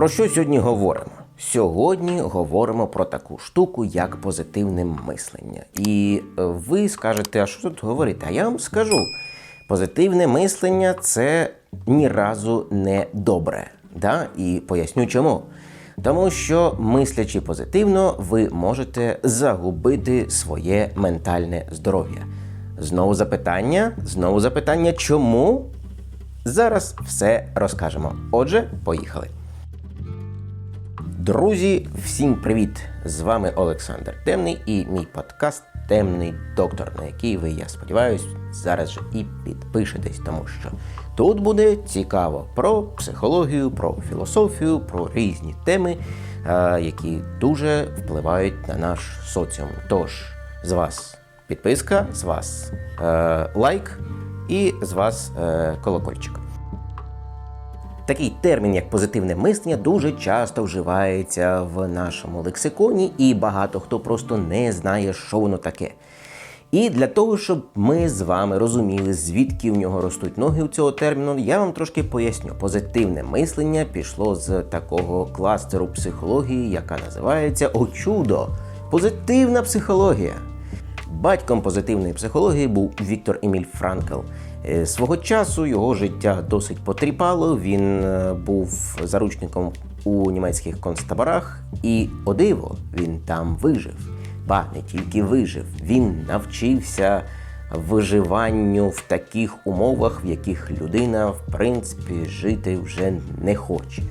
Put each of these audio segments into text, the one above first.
Про що сьогодні говоримо? Сьогодні говоримо про таку штуку, як позитивне мислення. І е, ви скажете, а що тут говорити? А я вам скажу: позитивне мислення це ні разу не добре. Да? І поясню чому. Тому що, мислячи позитивно, ви можете загубити своє ментальне здоров'я. Знову запитання, знову запитання, чому? Зараз все розкажемо. Отже, поїхали. Друзі, всім привіт! З вами Олександр Темний і мій подкаст Темний доктор, на який ви, я сподіваюся, зараз же і підпишетесь, тому що тут буде цікаво про психологію, про філософію, про різні теми, е, які дуже впливають на наш соціум. Тож з вас підписка, з вас е, лайк і з вас е, колокольчик. Такий термін, як позитивне мислення, дуже часто вживається в нашому лексиконі, і багато хто просто не знає, що воно таке. І для того, щоб ми з вами розуміли, звідки в нього ростуть ноги у цього терміну, я вам трошки поясню. Позитивне мислення пішло з такого кластеру психології, яка називається О чудо! Позитивна психологія. Батьком позитивної психології був Віктор Еміль Франкл. Е, Свого часу його життя досить потріпало. Він е, був заручником у німецьких концтаборах, і о диво, він там вижив. Ба не тільки вижив, він навчився виживанню в таких умовах, в яких людина, в принципі, жити вже не хоче.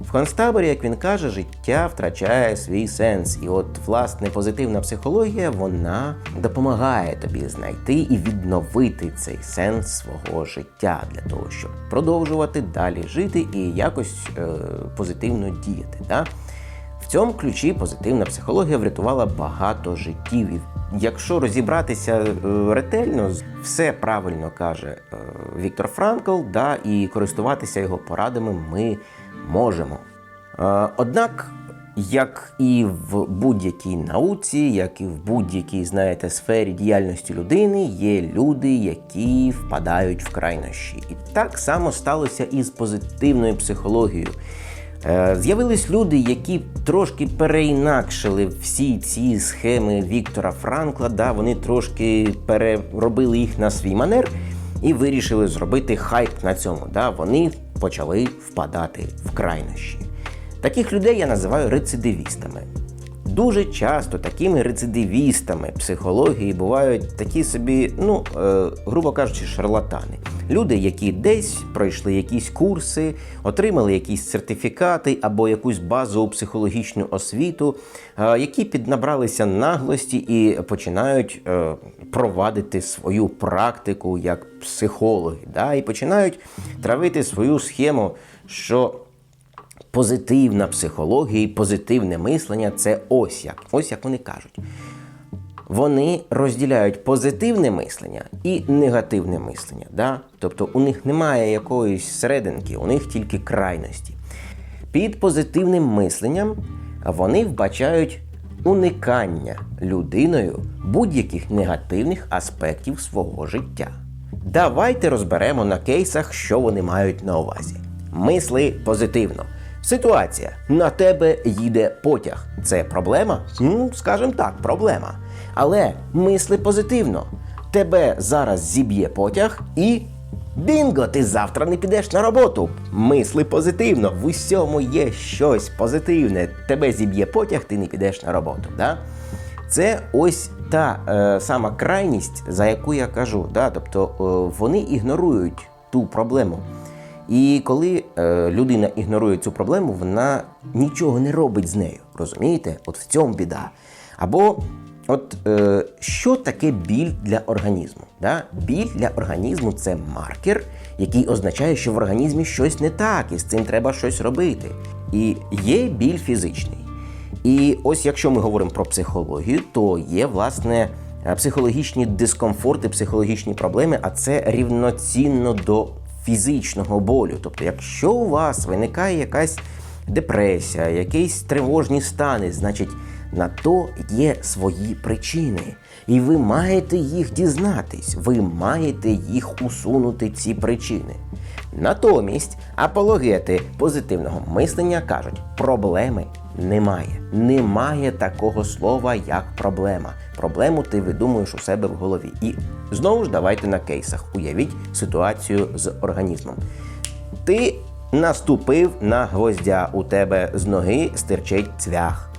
В концтаборі, як він каже, життя втрачає свій сенс. І от, власне, позитивна психологія вона допомагає тобі знайти і відновити цей сенс свого життя для того, щоб продовжувати далі жити і якось е, позитивно діяти. Да? В цьому ключі позитивна психологія врятувала багато життів. І якщо розібратися е, ретельно, все правильно каже е, Віктор Франкл, да, і користуватися його порадами ми можемо. Е, Однак, як і в будь-якій науці, як і в будь-якій, знаєте, сфері діяльності людини, є люди, які впадають в крайнощі. І так само сталося і з позитивною психологією. Е, З'явились люди, які трошки переінакшили всі ці схеми Віктора Франкла. Да, вони трошки переробили їх на свій манер і вирішили зробити хайп на цьому. Да, вони почали впадати в крайнощі. Таких людей я називаю рецидивістами. Дуже часто такими рецидивістами психології бувають такі собі, ну, е, грубо кажучи, шарлатани. Люди, які десь пройшли якісь курси, отримали якісь сертифікати або якусь базову психологічну освіту, е, які піднабралися наглості і починають е, провадити свою практику як психологи, да, і починають травити свою схему, що позитивна психологія і позитивне мислення це ось як. Ось як вони кажуть. Вони розділяють позитивне мислення і негативне мислення. Да? Тобто у них немає якоїсь серединки, у них тільки крайності. Під позитивним мисленням вони вбачають уникання людиною будь-яких негативних аспектів свого життя. Давайте розберемо на кейсах, що вони мають на увазі. Мисли позитивно. Ситуація: на тебе їде потяг. Це проблема? Ну, скажімо так, проблема. Але мисли позитивно. Тебе зараз зіб'є потяг і. Бінго, ти завтра не підеш на роботу. Мисли позитивно. В усьому є щось позитивне. Тебе зіб'є потяг, ти не підеш на роботу. Да? Це ось та е, сама крайність, за яку я кажу. Да? Тобто е, вони ігнорують ту проблему. І коли е, людина ігнорує цю проблему, вона нічого не робить з нею. Розумієте? От в цьому біда. Або от е, що таке біль для організму? Да? Біль для організму це маркер, який означає, що в організмі щось не так, і з цим треба щось робити. І є біль фізичний. І ось якщо ми говоримо про психологію, то є власне е, психологічні дискомфорти, психологічні проблеми, а це рівноцінно до фізичного болю. Тобто, якщо у вас виникає якась депресія, якісь тривожні стани, значить На то є свої причини. І ви маєте їх дізнатись, ви маєте їх усунути, ці причини. Натомість апологети позитивного мислення кажуть, проблеми немає. Немає такого слова, як проблема. Проблему ти видумуєш у себе в голові. І знову ж давайте на кейсах. Уявіть ситуацію з організмом. Ти наступив на гвоздя, у тебе з ноги стирчить цвях.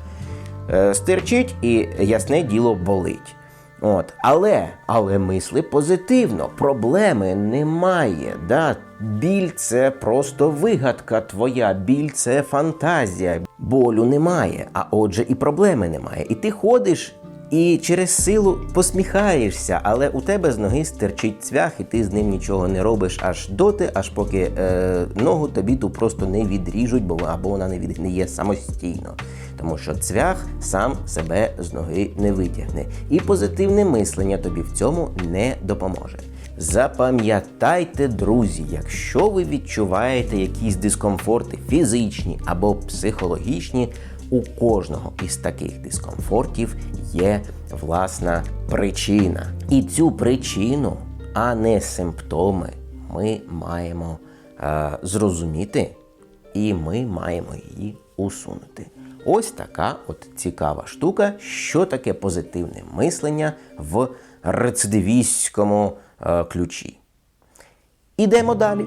Е, Стирчить і ясне діло болить. От. Але, але мисли позитивно, проблеми немає. Да? Біль це просто вигадка твоя, біль це фантазія, болю немає, а отже, і проблеми немає. І ти ходиш і через силу посміхаєшся, але у тебе з ноги стирчить цвях, і ти з ним нічого не робиш аж доти, аж поки е, ногу тобі ту просто не відріжуть, бо або вона не від не є самостійно. Тому що цвях сам себе з ноги не витягне. І позитивне мислення тобі в цьому не допоможе. Запам'ятайте, друзі, якщо ви відчуваєте якісь дискомфорти фізичні або психологічні, у кожного із таких дискомфортів є власна причина. І цю причину, а не симптоми, ми маємо е, зрозуміти і ми маємо її усунути. Ось така от цікава штука, що таке позитивне мислення в рецидивістському ключі. Ідемо далі.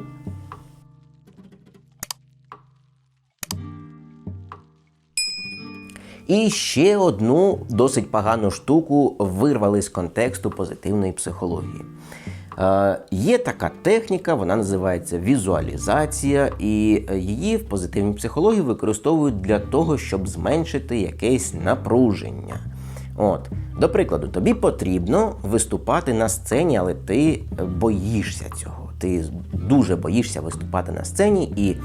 І ще одну досить погану штуку вирвали з контексту позитивної психології. Е, є така техніка, вона називається візуалізація, і її в позитивній психології використовують для того, щоб зменшити якесь напруження. От, До прикладу, тобі потрібно виступати на сцені, але ти боїшся цього. Ти дуже боїшся виступати на сцені і.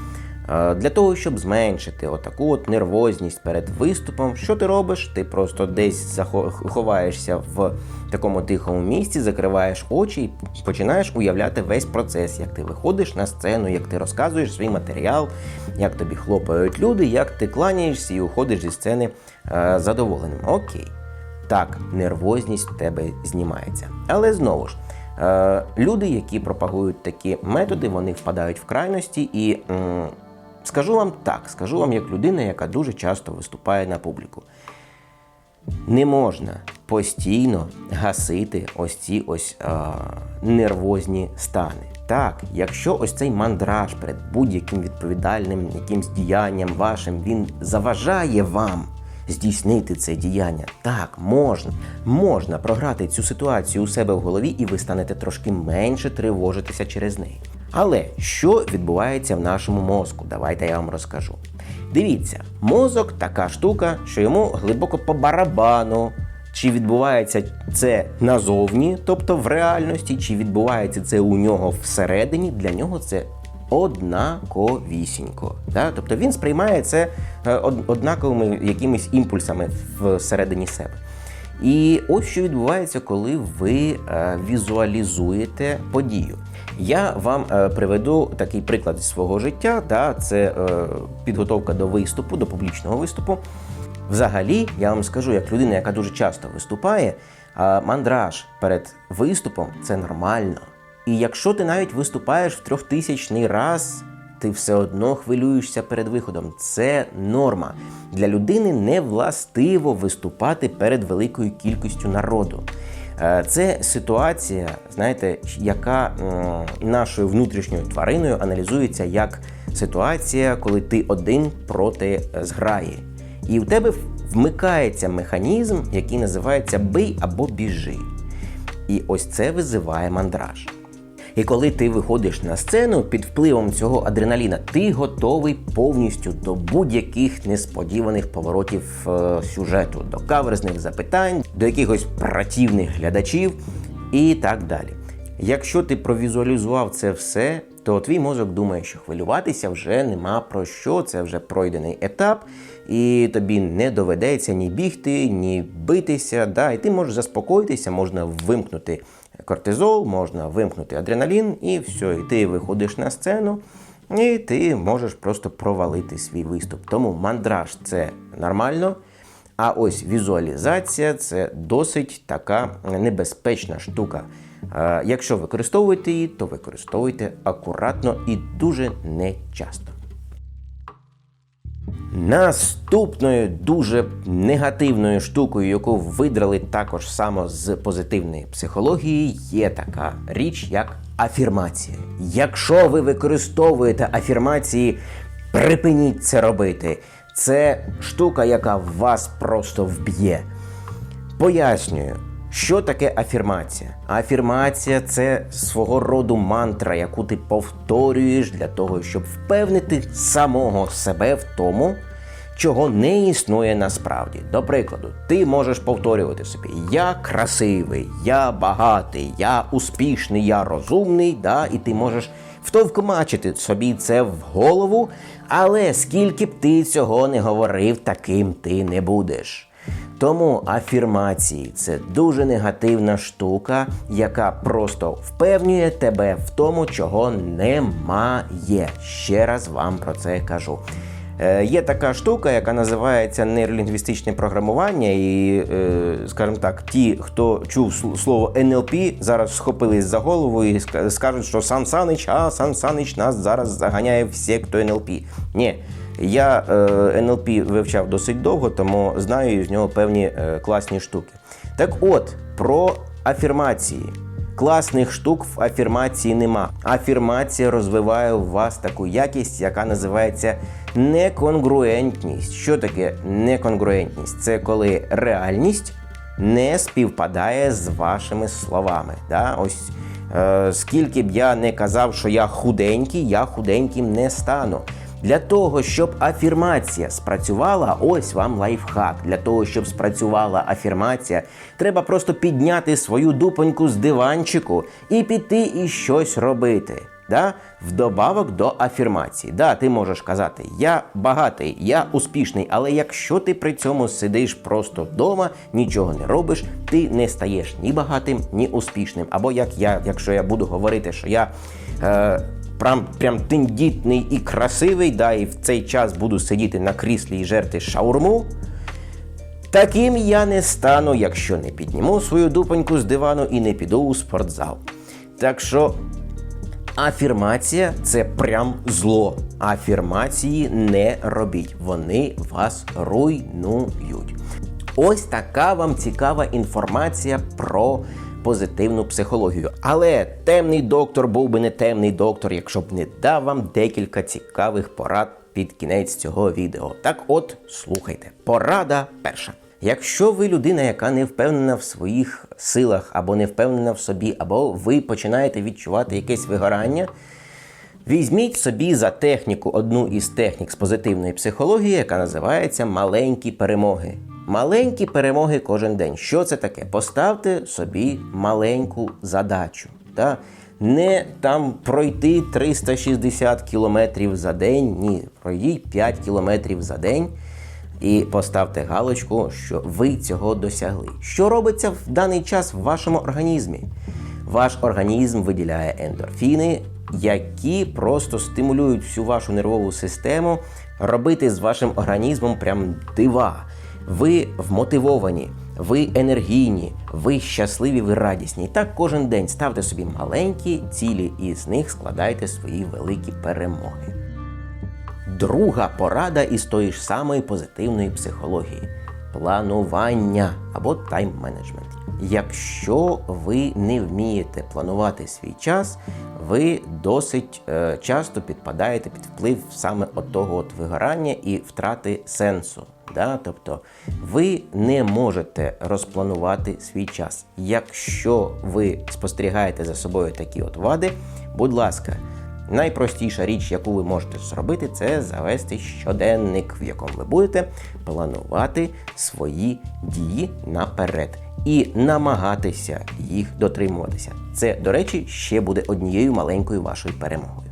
Е, Для того, щоб зменшити отаку от нервозність перед виступом, що ти робиш? Ти просто десь захо- ховаєшся в такому тихому місці, закриваєш очі і починаєш уявляти весь процес, як ти виходиш на сцену, як ти розказуєш свій матеріал, як тобі хлопають люди, як ти кланяєшся і уходиш зі сцени е, задоволеним. Окей. Так, нервозність в тебе знімається. Але знову ж. Е, люди, які пропагують такі методи, вони впадають в крайності і Скажу вам так, скажу вам як людина, яка дуже часто виступає на публіку. Не можна постійно гасити ось ці ось а, нервозні стани. Так, якщо ось цей мандраж перед будь-яким відповідальним якимсь діянням вашим, він заважає вам здійснити це діяння, так, можна, можна програти цю ситуацію у себе в голові, і ви станете трошки менше тривожитися через неї. Але що відбувається в нашому мозку? Давайте я вам розкажу. Дивіться, мозок така штука, що йому глибоко по барабану. Чи відбувається це назовні, тобто в реальності, чи відбувається це у нього всередині, для нього це однаковісінько. Да? Тобто він сприймає це е, однаковими якимись імпульсами всередині себе. І ось що відбувається, коли ви е, візуалізуєте подію. Я вам е, приведу такий приклад зі свого життя. Да, це підготовка до виступу, до публічного виступу. Взагалі, я вам скажу, як людина, яка дуже часто виступає, мандраж перед виступом це нормально. І якщо ти навіть виступаєш в трьохтисячний раз, ти все одно хвилюєшся перед виходом. Це норма. Для людини не властиво виступати перед великою кількістю народу. Е, Це ситуація, знаєте, яка нашою внутрішньою твариною аналізується як ситуація, коли ти один проти зграї. І у тебе вмикається механізм, який називається бий або біжи. І ось це визиває мандраж. І коли ти виходиш на сцену під впливом цього адреналіна, ти готовий повністю до будь-яких несподіваних поворотів е, сюжету, до каверзних запитань, до якихось противних глядачів і так далі. Якщо ти провізуалізував це все, то твій мозок думає, що хвилюватися вже нема про що, це вже пройдений етап, і тобі не доведеться ні бігти, ні битися. Да? І ти можеш заспокоїтися, можна вимкнути кортизол, можна вимкнути адреналін, і все, і ти виходиш на сцену, і ти можеш просто провалити свій виступ. Тому мандраж це нормально. А ось візуалізація це досить така небезпечна штука. Е, Якщо використовуєте її, то використовуйте акуратно і дуже нечасто. Наступною дуже негативною штукою, яку видрали також само з позитивної психології, є така річ, як афірмація. Якщо ви використовуєте афірмації, припиніть це робити. Це штука, яка вас просто вб'є. Пояснюю, що таке афірмація. Афірмація це свого роду мантра, яку ти повторюєш для того, щоб впевнити самого себе в тому, чого не існує насправді. До прикладу, ти можеш повторювати собі: я красивий, я багатий, я успішний, я розумний, да? і ти можеш втовкмачити собі це в голову, але скільки б ти цього не говорив, таким ти не будеш. Тому афірмації це дуже негативна штука, яка просто впевнює тебе в тому, чого немає. Ще раз вам про це кажу. Е, є така штука, яка називається нейролінгвістичне програмування, і, е, скажімо так, ті, хто чув слово НЛП, зараз схопились за голову і скажуть, що Сан Санич, а Сан Санич нас зараз заганяє в секту НЛП. Ні. Я е, НЛП вивчав досить довго, тому знаю з нього певні е, класні штуки. Так от, про афірмації. Класних штук в афірмації нема. Афірмація розвиває у вас таку якість, яка називається неконгруентність. Що таке неконгруентність? Це коли реальність не співпадає з вашими словами. Да? Ось е, скільки б я не казав, що я худенький, я худеньким не стану. Для того, щоб афірмація спрацювала, ось вам лайфхак. Для того, щоб спрацювала афірмація, треба просто підняти свою дупоньку з диванчику і піти і щось робити. Да? Вдобавок до афірмації. Да, ти можеш казати, я багатий, я успішний, але якщо ти при цьому сидиш просто вдома, нічого не робиш, ти не стаєш ні багатим, ні успішним. Або як я, якщо я буду говорити, що я. Е, Прям, прям тендітний і красивий, да, і в цей час буду сидіти на кріслі і жерти шаурму. Таким я не стану, якщо не підніму свою дупоньку з дивану і не піду у спортзал. Так що афірмація це прям зло. Афірмації не робіть, вони вас руйнують. Ось така вам цікава інформація про позитивну психологію. Але темний доктор був би не темний доктор, якщо б не дав вам декілька цікавих порад під кінець цього відео. Так от, слухайте. Порада перша. Якщо ви людина, яка не впевнена в своїх силах, або не впевнена в собі, або ви починаєте відчувати якесь вигорання, Візьміть собі за техніку одну із технік з позитивної психології, яка називається маленькі перемоги. Маленькі перемоги кожен день. Що це таке? Поставте собі маленьку задачу. Та? Не там пройти 360 кілометрів за день, ні, пройдіть 5 кілометрів за день і поставте галочку, що ви цього досягли. Що робиться в даний час в вашому організмі? Ваш організм виділяє ендорфіни, які просто стимулюють всю вашу нервову систему робити з вашим організмом прям дива. Ви вмотивовані, ви енергійні, ви щасливі, ви радісні. І так кожен день ставте собі маленькі цілі, і з них складайте свої великі перемоги. Друга порада із тої ж самої позитивної психології планування або тайм-менеджмент. Якщо ви не вмієте планувати свій час, ви досить е, часто підпадаєте під вплив саме от того от вигорання і втрати сенсу. Да? Тобто ви не можете розпланувати свій час. Якщо ви спостерігаєте за собою такі от вади, будь ласка. Найпростіша річ, яку ви можете зробити, це завести щоденник, в якому ви будете планувати свої дії наперед і намагатися їх дотримуватися. Це, до речі, ще буде однією маленькою вашою перемогою.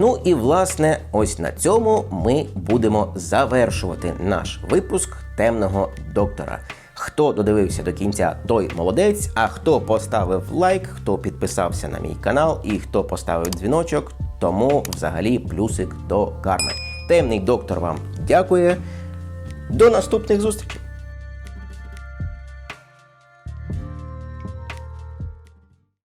Ну і власне, ось на цьому ми будемо завершувати наш випуск темного доктора. Хто додивився до кінця, той молодець. А хто поставив лайк, хто підписався на мій канал і хто поставив дзвіночок, тому взагалі плюсик до карми. Темний доктор вам дякує. До наступних зустрічей!